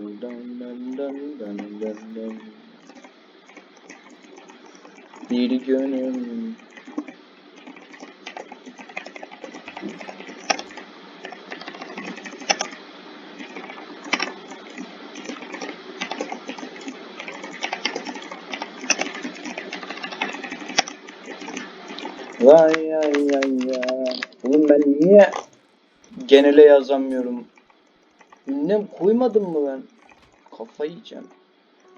dın dın dın dın dın dın dın. Bir gönül Vay ay ay ya. Oğlum ben niye genele yazamıyorum? Ünlem koymadım mı ben? Kafayı yiyeceğim.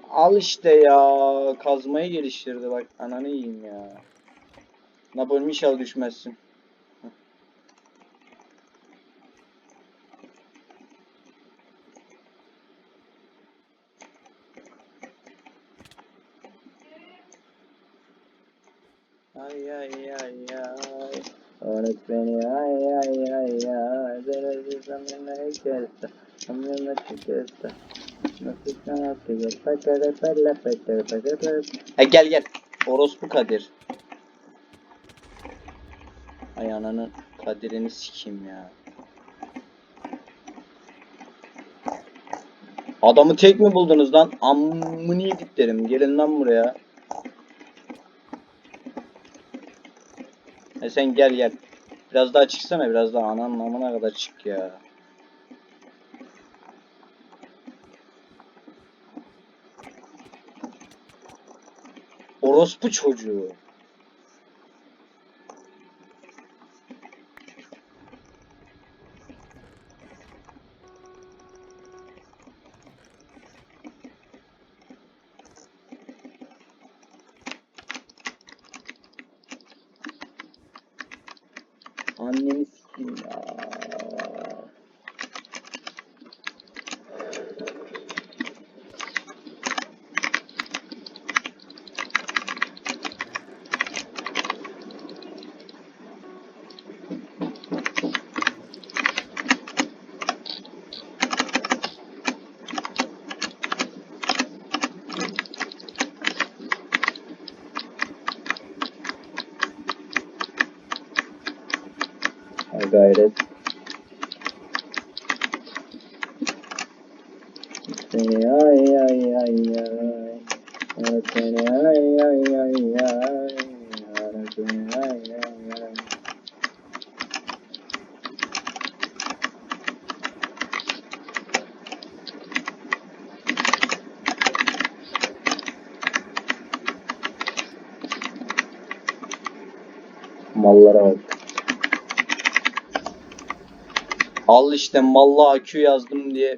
Al işte ya. Kazmayı geliştirdi bak. Ananı yiyeyim ya. Napolyon inşallah düşmezsin. Ay ay ay ay. Unut beni ay ay ay ay. Derece zamanla kesta. E gel gel. Orospu Kadir. Ay ananın Kadir'ini sikeyim ya. Adamı tek mi buldunuz lan? Ammını yedik derim. Gelin lan buraya. E sen gel gel. Biraz daha çıksana biraz daha ananın amına kadar çık ya. Orospu çocuğu. Annemi sikeyim ya. Ha gayret. Seni ay ay ay ay. Ara Seni ay ay ay ay. Ara Seni ay ay ay. Mallara bak. Al işte malla AQ yazdım diye.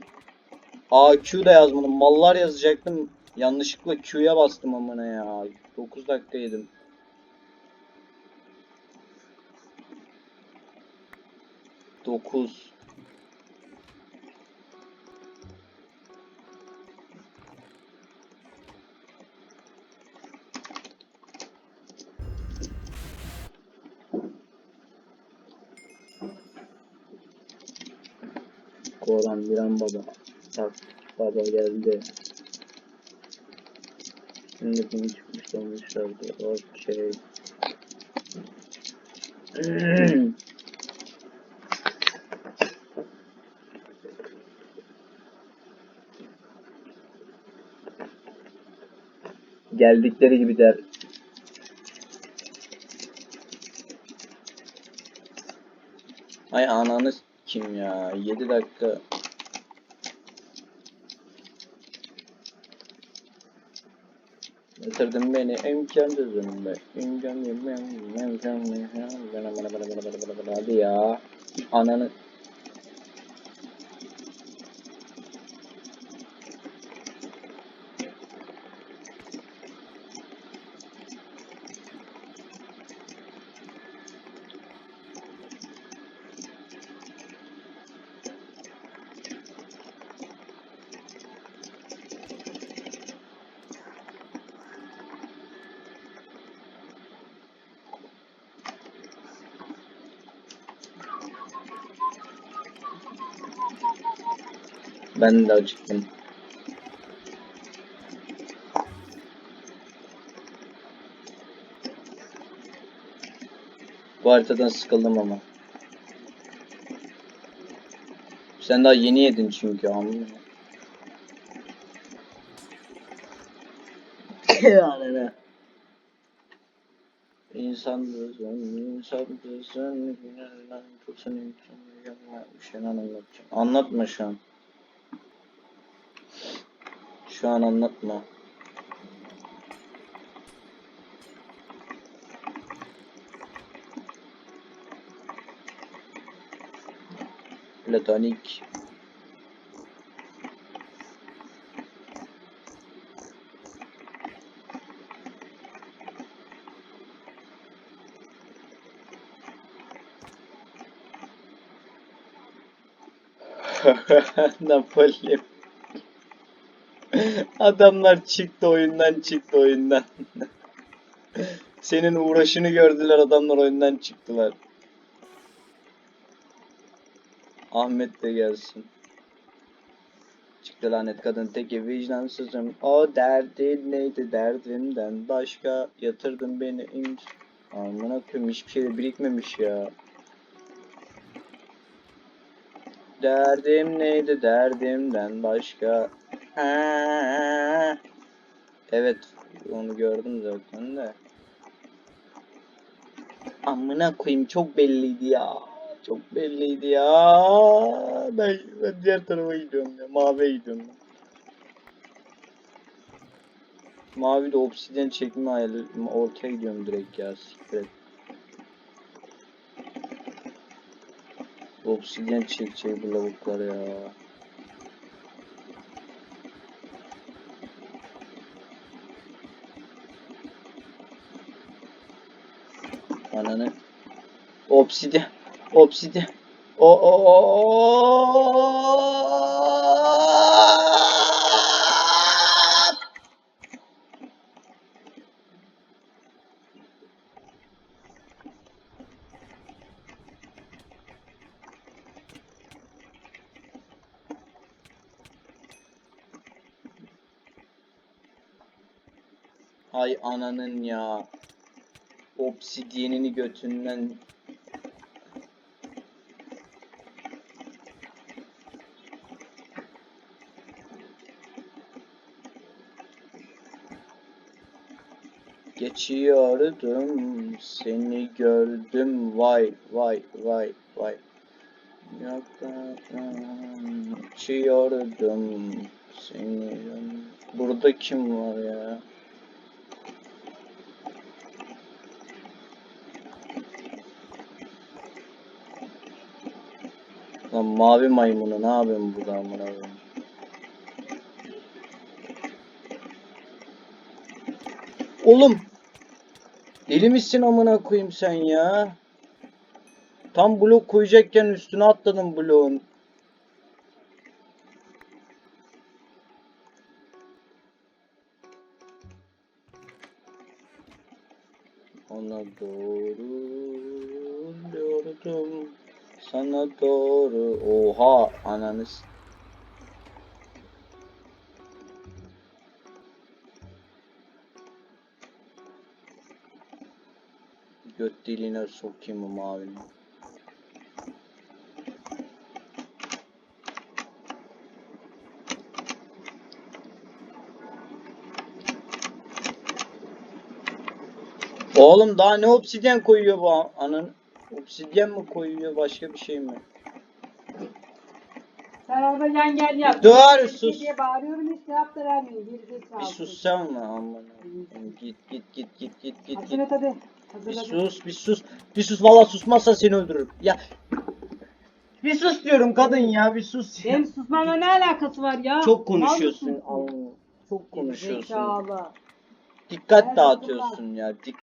AQ da yazmadım. Mallar yazacaktım. Yanlışlıkla Q'ya bastım amına ya. 9 dakika yedim. Dokuz. Koran Diren Baba. Bak baba geldi. Şimdi bunu çıkmış olmuşlardı. Okey. Geldikleri gibi der. Ay ananı kim ya? 7 dakika. Yatırdın beni imkansız önümde. İmkansız Hadi ya. Ananı. Ben de acıktım. Bu haritadan sıkıldım ama. Sen daha yeni yedin çünkü anladın mı? yani ne? İnsandır, insandır, sen günahından tutsan insanı yapma. Bir şey anlatacağım. Anlatma şu an. Şu an anlatma. Platonik. Napoli. Adamlar çıktı oyundan çıktı oyundan. Senin uğraşını gördüler adamlar oyundan çıktılar. Ahmet de gelsin. Çıktı lanet kadın teki vicdansızım. O derdi neydi derdimden başka yatırdın beni imz. Amına koyayım hiçbir şey de birikmemiş ya. Derdim neydi derdimden başka. Evet onu gördüm zaten de. Amına koyayım çok belliydi ya. Çok belliydi ya. Ben, ben diğer tarafa gidiyorum ya. Maviye gidiyorum. Mavi de obsidyen çekme hayali. Ortaya gidiyorum direkt ya. Siktir et. Obsidyen çekecek bu lavuklar ya. Ananı. Obsidyen. Obsidyen. O o o. Hay ananın ya. Obsidyenini götünden Geçiyordum. Seni gördüm. Vay vay vay vay. Yaklaşan Geçiyordum. Seni Burada kim var ya? Lan mavi maymunu ne yapıyorsun burada amına koyayım? Oğlum deli misin amına koyayım sen ya? Tam blok koyacakken üstüne atladım bloğun. Ona doğru diyordum. Sana doğru. Oha ananız. Göt deliğine sokayım o mavini. Oğlum daha ne obsidyen koyuyor bu anın? Obsidyen mi koyuyor başka bir şey mi? Sen orada yan gel yap. Dur, Bir sus. diye bağırıyorum hiç cevap da vermiyor. Gerizekalı. Bir sussan mı amına? Git git git git git git Hazır git. et hadi. Bir sus bir sus. Bir sus valla susmazsan seni öldürürüm. Ya bir sus diyorum kadın ya bir sus ya. Benim susmamla ne alakası var ya? Çok konuşuyorsun. Allah'ım. Çok konuşuyorsun. Gerizekalı. Dikkat Nerede dağıtıyorsun ya. Dik